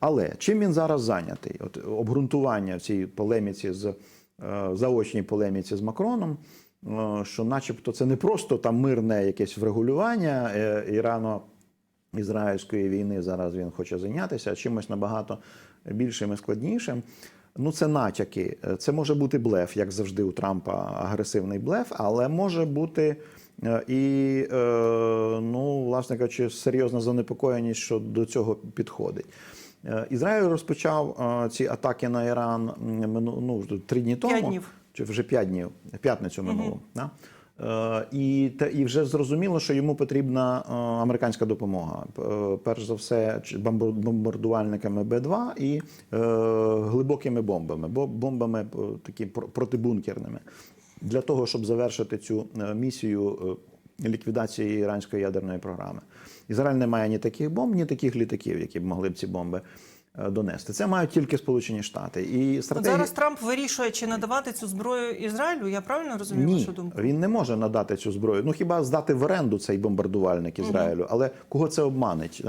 Але чим він зараз зайнятий? От обґрунтування в цій полеміці з е, заочній полеміці з Макроном, е, що, начебто, це не просто там мирне якесь врегулювання е, Ірано. Ізраїльської війни зараз він хоче зайнятися, чимось набагато більшим і складнішим. Ну, це натяки. Це може бути блеф, як завжди у Трампа агресивний блеф, але може бути і, ну, власне кажучи, серйозна занепокоєність, що до цього підходить. Е, Ізраїль розпочав е, ці атаки на Іран ну, три дні тому. П'ять днів. Чи вже п'ять днів, п'ятницю минуло. Да? Е, і, і вже зрозуміло, що йому потрібна американська допомога. Перш за все, бомбардувальниками Б-2 і е, глибокими бомбами, бо бомбами такі про- протибункерними. Для того, щоб завершити цю місію ліквідації іранської ядерної програми. Ізраїль не має ні таких бомб, ні таких літаків, які б могли б ці бомби е, донести. Це мають тільки Сполучені Штати. І От стратегія... зараз Трамп вирішує, чи надавати цю зброю Ізраїлю. Я правильно розумію Ні, вашу думку? він не може надати цю зброю. Ну хіба здати в оренду цей бомбардувальник Ізраїлю? Але кого це обманить?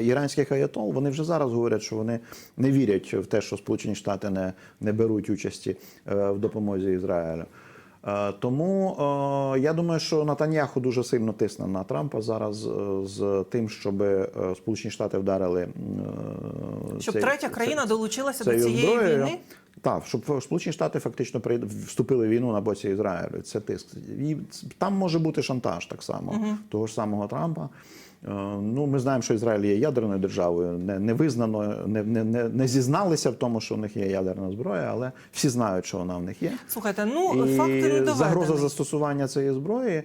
Іранських аятол вони вже зараз говорять, що вони не вірять в те, що Сполучені Штати не, не беруть участі е, в допомозі Ізраїлю. Е, Тому е, я думаю, що Натаньяху дуже сильно тисне на Трампа зараз е, з тим, щоб Сполучені Штати вдарили Щоб цей- третя цей- країна долучилася до цієї війни? Так, щоб Сполучені Штати фактично вступили в війну на боці Ізраїлю. Це тиск. І там може бути шантаж так само, того ж самого Трампа. Е, Ну, ми знаємо, що Ізраїль є ядерною державою. Не, не визнано, не, не, не, не зізналися в тому, що у них є ядерна зброя, але всі знають, що вона в них є. Слухайте, ну І факти не доведені. загроза застосування цієї зброї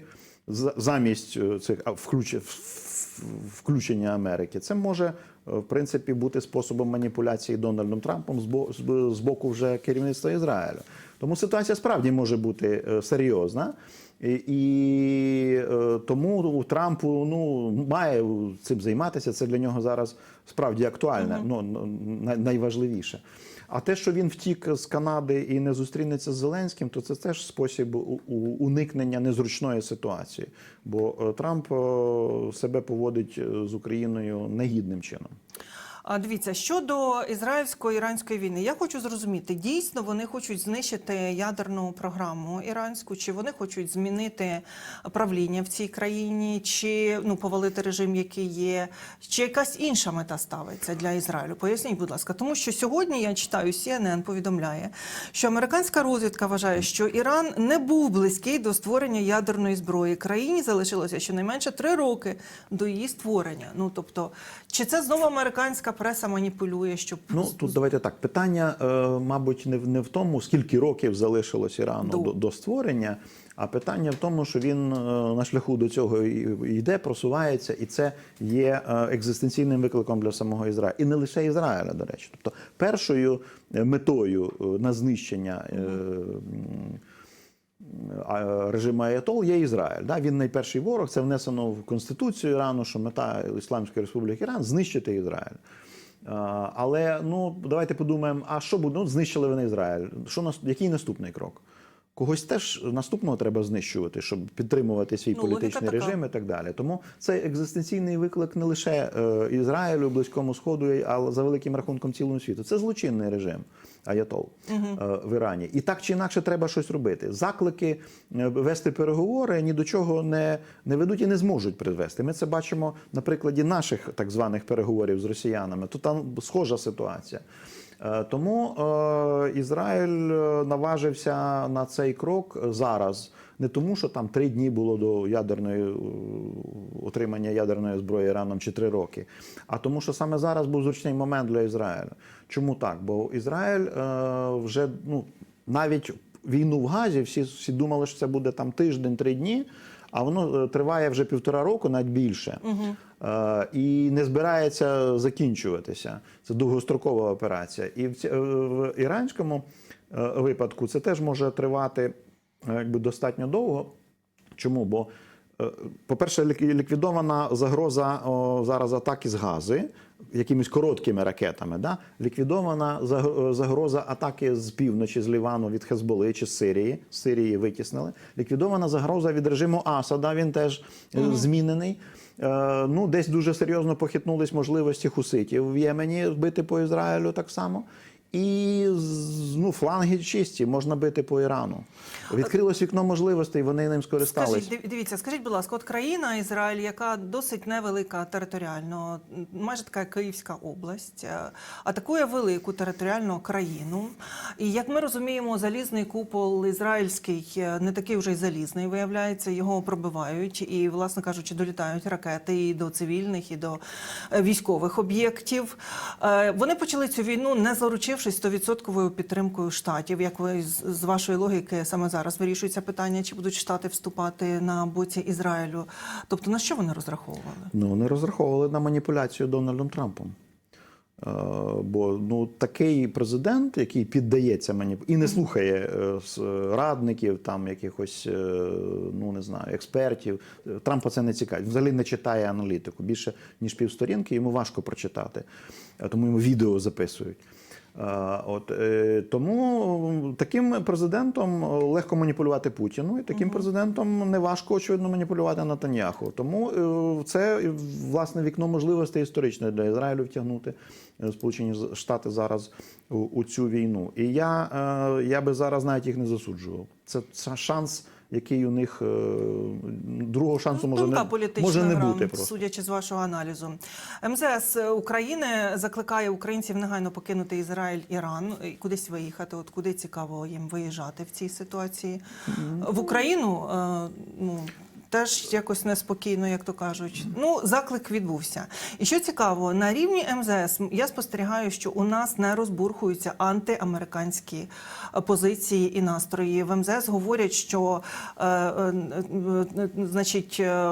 за- замість е, цих включ- включення Америки. Це може в принципі бути способом маніпуляції Дональдом Трампом з бо- з- з боку вже керівництва Ізраїлю. Тому ситуація справді може бути е, серйозна. І, і е, тому у Трампу ну має цим займатися. Це для нього зараз справді актуальне, ну найважливіше. А те, що він втік з Канади і не зустрінеться з Зеленським, то це теж спосіб уникнення незручної ситуації. Бо е, Трамп е, себе поводить е, з Україною негідним чином. А дивіться, щодо ізраїльсько-іранської війни, я хочу зрозуміти, дійсно вони хочуть знищити ядерну програму іранську, чи вони хочуть змінити правління в цій країні, чи ну повалити режим, який є, чи якась інша мета ставиться для Ізраїлю? Поясніть, будь ласка, тому що сьогодні я читаю CNN повідомляє, що американська розвідка вважає, що Іран не був близький до створення ядерної зброї. Країні залишилося щонайменше три роки до її створення. Ну тобто, чи це знову американська преса маніпулює, щоб Ну тут давайте так. Питання, е, мабуть, не в не в тому, скільки років залишилось Ірану До. до, до створення, а питання в тому, що він е, на шляху до цього йде, просувається, і це є е, екзистенційним викликом для самого Ізраїля. І не лише Ізраїля, до речі. Тобто, першою метою на знищення. Режиму Аятол є Ізраїль. Да? Він найперший ворог. Це внесено в Конституцію Ірану, що мета Ісламської Республіки Іран знищити Ізраїль. Але ну давайте подумаємо, а що буде? Ну, знищили вони Ізраїль. Що який наступний крок? Когось теж наступного треба знищувати, щоб підтримувати свій Ну, політичний така. режим і так далі. Тому це екзистенційний виклик не лише е, Ізраїлю, Близькому Сходу, а за великим рахунком цілому світу. Це злочинний режим Аятол е, в Ірані. І так чи інакше треба щось робити. Заклики е, вести переговори ні до чого не, не ведуть і не зможуть привести. Ми це бачимо на прикладі наших так званих переговорів з росіянами. То там схожа ситуація. Е, Тому е, Ізраїль е, наважився на цей крок зараз. Не тому, що там три дні було до ядерної отримання ядерної зброї Іраном чи три роки, а тому, що саме зараз був зручний момент для Ізраїля. Чому так? Бо Ізраїль вже ну навіть війну в Газі всі, всі думали, що це буде там тиждень-три дні. А воно триває вже півтора року, навіть більше, Е, і не збирається закінчуватися. Це довгострокова операція. І в, е, іранському е, випадку це теж може тривати е, якби достатньо довго. Чому? Бо Е, По-перше, лік- ліквідована загроза о, зараз атаки з гази якимись короткими ракетами. Да? Ліквідована заг- загроза атаки з півночі, з Лівану, від Хезболи чи з Сирії. З Сирії витіснили. Ліквідована загроза від режиму Асада. Він теж е, змінений. Е, Ну, десь дуже серйозно похитнулись можливості хуситів в Ємені бити по Ізраїлю так само. І ну, фланги чисті, можна бити по Ірану. Відкрилось вікно можливостей, вони ним скористались. Скажіть, дивіться, скажіть, будь ласка, от країна Ізраїль, яка досить невелика територіально, майже така Київська область, е, атакує велику територіальну країну. І як ми розуміємо, залізний купол ізраїльський е, не такий вже й залізний, виявляється, його пробивають і, власне кажучи, долітають ракети і до цивільних, і до е, військових об'єктів. Вони почали цю війну, не заручившись 100% підтримкою штатів. Як ви з вашої логіки саме зараз вирішується питання, чи будуть штати вступати на боці Ізраїлю? Тобто на що вони розраховували? Ну, вони розраховували на маніпуляцію Дональдом Трампом. Е, Бо ну, такий президент, який піддається маніп... і не слухає е, радників, там якихось, е, ну не знаю, експертів. Трампа це не цікавить. Взагалі не читає аналітику. Більше ніж півсторінки, йому важко прочитати. Тому йому відео записують. От е, тому таким президентом легко маніпулювати Путіну, і таким президентом не важко очевидно маніпулювати Натаньяху. Тому е, це власне вікно можливостей історичне для Ізраїлю втягнути е, Сполучені Штати зараз у, цю війну. І я, я би зараз навіть їх не засуджував. Це шанс, який у них е, другого шансу може Тонка не, політична може не бути. Просто. судячи з вашого аналізу. МЗС України закликає українців негайно покинути Ізраїль, Іран і кудись виїхати. От куди цікаво їм виїжджати в цій ситуації в Україну. е, Ну теж якось неспокійно, як то кажуть. Ну заклик відбувся. І що цікаво, на рівні МЗС я спостерігаю, що у нас не розбурхуються антиамериканські е, позиції і настрої. В МЗС говорять, що е, е, е, значить, е,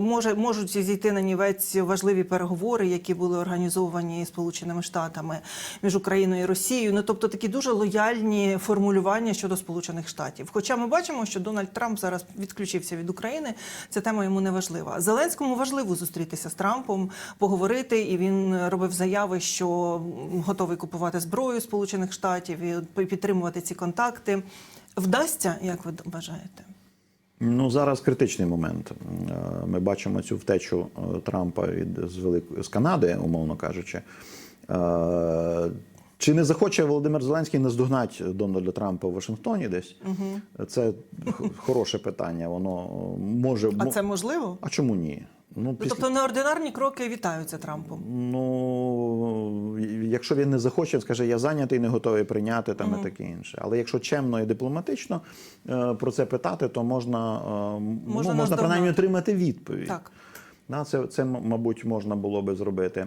може можуть зійти на нівець важливі переговори, які були організовані Сполученими Штатами між Україною і Росією. Ну тобто такі дуже лояльні формулювання щодо Сполучених Штатів. Хоча ми бачимо, що Дональд Трамп зараз відключився від України. Ця тема йому не важлива. Зеленському важливо зустрітися з Трампом, поговорити, і він робив заяви, що готовий купувати зброю Сполучених Штатів і підтримувати ці контакти. Вдасться, як ви вважаєте? Ну зараз критичний момент. Е, Ми бачимо цю втечу е, Трампа від з велик... з Канади, умовно кажучи. Чи не захоче Володимир Зеленський наздогнати Дональда Трампа в Вашингтоні десь? Це хороше питання. Воно може А це можливо? а чому ні? Ну, Ну, після... Тобто неординарні кроки вітаються Трампом. Ну, якщо він не захоче, скаже, я зайнятий, не готовий прийняти там і таке інше. Але якщо чемно і дипломатично е, про це питати, то можна, е, м- ну, можна принаймні отримати відповідь. Так. Да, це, це, мабуть, можна було би зробити.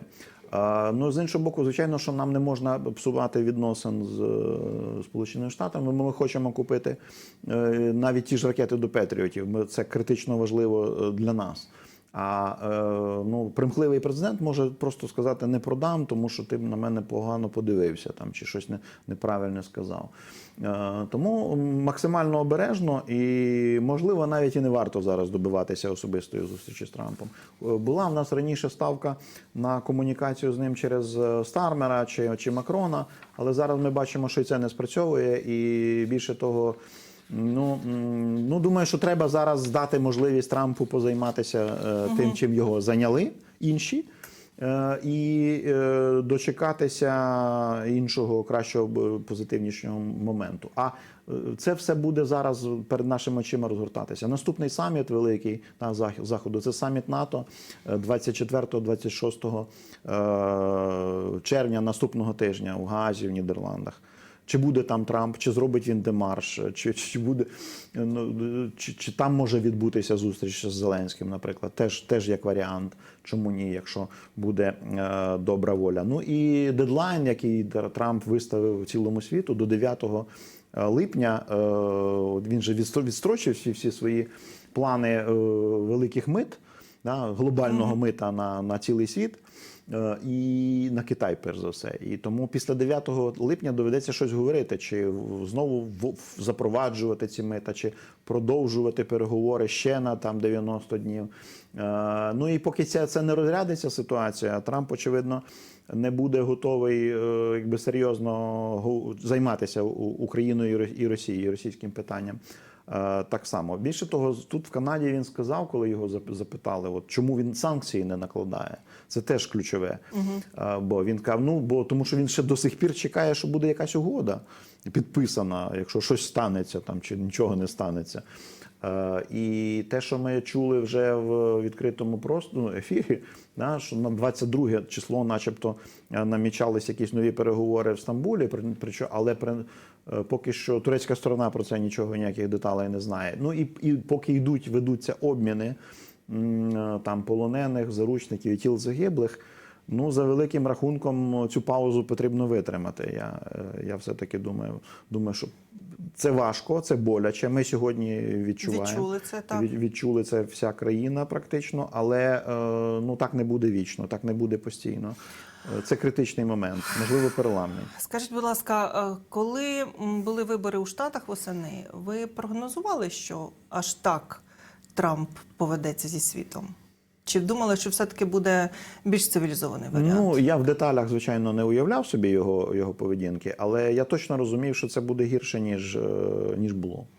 Ну, з іншого боку, звичайно, що нам не можна псувати відносин з е, Сполученими Штатами. Ми хочемо купити е, навіть ті ж ракети до Петріотів. Ми, це критично важливо е, для нас. А е, ну, примхливий президент може просто сказати не продам, тому що ти на мене погано подивився там чи щось не, неправильно сказав. Е, тому максимально обережно і можливо навіть і не варто зараз добиватися особистої зустрічі з Трампом. Е, Була в нас раніше ставка на комунікацію з ним через Стармера чи, чи Макрона, але зараз ми бачимо, що і це не спрацьовує, і більше того. Ну, ну думаю, що треба зараз дати можливість Трампу позайматися е, тим, чим його зайняли інші, е, і е, дочекатися іншого кращого позитивнішого моменту. А е, це все буде зараз перед нашими очима розгортатися. Наступний саміт великий на зах- заходу це саміт НАТО е, 24-26 е, червня наступного тижня у Гаазі в Нідерландах. Чи буде там Трамп, чи зробить він демарш, чи, чи буде ну, чи, чи там може відбутися зустріч з Зеленським, наприклад, теж, теж як варіант. Чому ні, якщо буде е, добра воля. Ну і дедлайн, який Трамп виставив цілому світу до 9 липня, е, він же відстрочив всі, всі свої плани е, великих мит, да, глобального мита на, на цілий світ. Е, і на Китай, перш за все. І тому після 9 липня доведеться щось говорити, чи знову запроваджувати ці мита, чи продовжувати переговори ще на там 90 днів. Е, Ну і поки це, це не розрядиться ситуація, Трамп, очевидно, не буде готовий е, якби серйозно займатися Україною і Росією, і російським питанням. Е, Так само. Більше того, тут в Канаді він сказав, коли його зап- запитали, от чому він санкції не накладає. Це теж ключове. Е, Бо він кав, ну бо тому, що він ще до сих пір чекає, що буде якась угода підписана, якщо щось станеться там чи нічого не станеться. Е, І те, що ми чули вже в відкритому просторі, ну, ефірі, да, що на 22 число, начебто, намічались якісь нові переговори в Стамбулі, але при, поки що турецька сторона про це нічого, ніяких деталей не знає. Ну і, і поки йдуть, ведуться обміни е, там полонених, заручників і тіл загиблих. Ну, за великим рахунком, цю паузу потрібно витримати. Я, е, я все-таки думаю, думаю, що це важко, це боляче. Ми сьогодні відчуваємо. Відчули це, так. Від- відчули це вся країна практично, але е, ну так не буде вічно, так не буде постійно. Е, Це критичний момент, можливо, переламний. Скажіть, будь ласка, е, коли були вибори у Штатах восени, ви прогнозували, що аж так Трамп поведеться зі світом? Чи думали, що все-таки буде більш цивілізований варіант? Ну я в деталях, звичайно, не уявляв собі його, його поведінки, але я точно розумів, що це буде гірше ніж, е, ніж було.